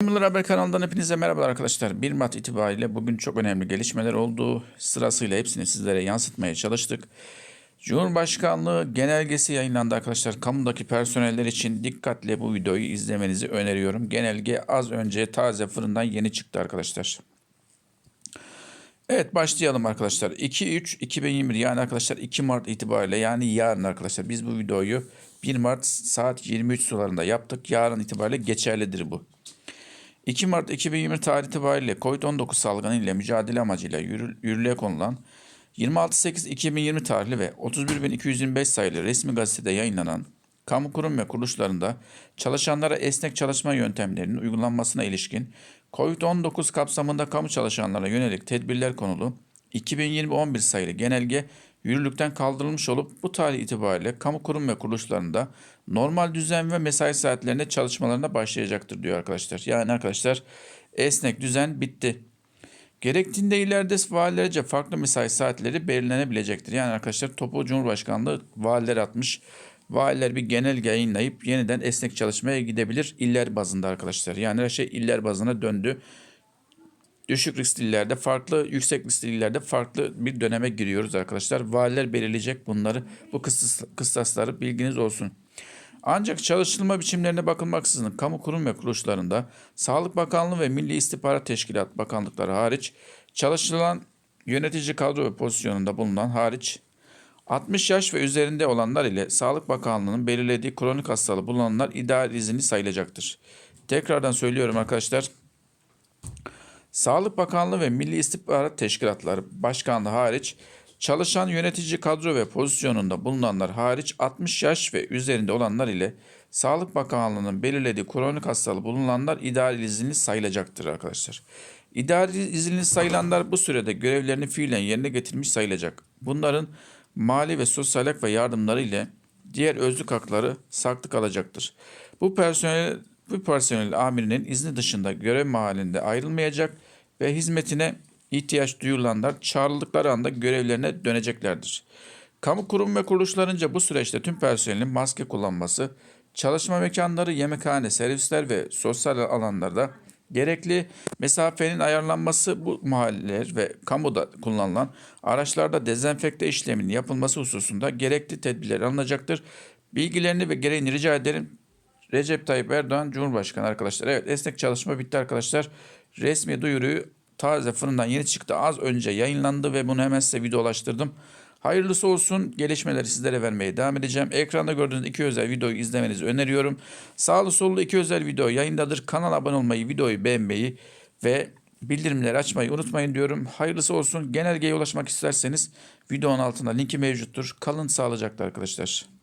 Yıllar Haber kanalından hepinize merhabalar arkadaşlar. 1 Mart itibariyle bugün çok önemli gelişmeler oldu. Sırasıyla hepsini sizlere yansıtmaya çalıştık. Cumhurbaşkanlığı genelgesi yayınlandı arkadaşlar. Kamudaki personeller için dikkatle bu videoyu izlemenizi öneriyorum. Genelge az önce taze fırından yeni çıktı arkadaşlar. Evet başlayalım arkadaşlar. 2-3-2021 yani arkadaşlar 2 Mart itibariyle yani yarın arkadaşlar biz bu videoyu 1 Mart saat 23 sularında yaptık. Yarın itibariyle geçerlidir bu. 2 Mart 2020 tarih itibariyle COVID-19 salgını ile mücadele amacıyla yürü, yürürlüğe konulan 26.8.2020 tarihli ve 31.225 sayılı resmi gazetede yayınlanan kamu kurum ve kuruluşlarında çalışanlara esnek çalışma yöntemlerinin uygulanmasına ilişkin COVID-19 kapsamında kamu çalışanlara yönelik tedbirler konulu 2020-11 sayılı genelge yürürlükten kaldırılmış olup bu tarih itibariyle kamu kurum ve kuruluşlarında normal düzen ve mesai saatlerinde çalışmalarına başlayacaktır diyor arkadaşlar. Yani arkadaşlar esnek düzen bitti. Gerektiğinde ileride valilerce farklı mesai saatleri belirlenebilecektir. Yani arkadaşlar topu Cumhurbaşkanlığı valiler atmış. Valiler bir genelge yayınlayıp yeniden esnek çalışmaya gidebilir iller bazında arkadaşlar. Yani her şey iller bazına döndü. Düşük riskli illerde farklı, yüksek riskli illerde farklı bir döneme giriyoruz arkadaşlar. Valiler belirleyecek bunları, bu kıstas, kıstasları bilginiz olsun. Ancak çalıştırma biçimlerine bakılmaksızın kamu kurum ve kuruluşlarında Sağlık Bakanlığı ve Milli İstihbarat Teşkilat Bakanlıkları hariç çalıştırılan yönetici kadro ve pozisyonunda bulunan hariç 60 yaş ve üzerinde olanlar ile Sağlık Bakanlığı'nın belirlediği kronik hastalığı bulunanlar idari izinli sayılacaktır. Tekrardan söylüyorum arkadaşlar. Sağlık Bakanlığı ve Milli İstihbarat Teşkilatları Başkanlığı hariç çalışan yönetici kadro ve pozisyonunda bulunanlar hariç 60 yaş ve üzerinde olanlar ile Sağlık Bakanlığı'nın belirlediği kronik hastalığı bulunanlar idari izinli sayılacaktır arkadaşlar. İdari izinli sayılanlar bu sürede görevlerini fiilen yerine getirmiş sayılacak. Bunların mali ve sosyal hak ve yardımları ile diğer özlük hakları saklı kalacaktır. Bu personel bu personel amirinin izni dışında görev mahallinde ayrılmayacak ve hizmetine ihtiyaç duyulanlar çağrıldıkları anda görevlerine döneceklerdir. Kamu kurum ve kuruluşlarınca bu süreçte tüm personelin maske kullanması, çalışma mekanları, yemekhane, servisler ve sosyal alanlarda gerekli mesafenin ayarlanması bu mahalleler ve kamuda kullanılan araçlarda dezenfekte işleminin yapılması hususunda gerekli tedbirler alınacaktır. Bilgilerini ve gereğini rica ederim. Recep Tayyip Erdoğan Cumhurbaşkanı arkadaşlar. Evet esnek çalışma bitti arkadaşlar. Resmi duyuruyu taze fırından yeni çıktı. Az önce yayınlandı ve bunu hemen size videolaştırdım. Hayırlısı olsun. Gelişmeleri sizlere vermeye devam edeceğim. Ekranda gördüğünüz iki özel videoyu izlemenizi öneriyorum. Sağlı sollu iki özel video yayındadır. Kanala abone olmayı, videoyu beğenmeyi ve bildirimleri açmayı unutmayın diyorum. Hayırlısı olsun. Genelgeye ulaşmak isterseniz videonun altında linki mevcuttur. Kalın sağlıcakla arkadaşlar.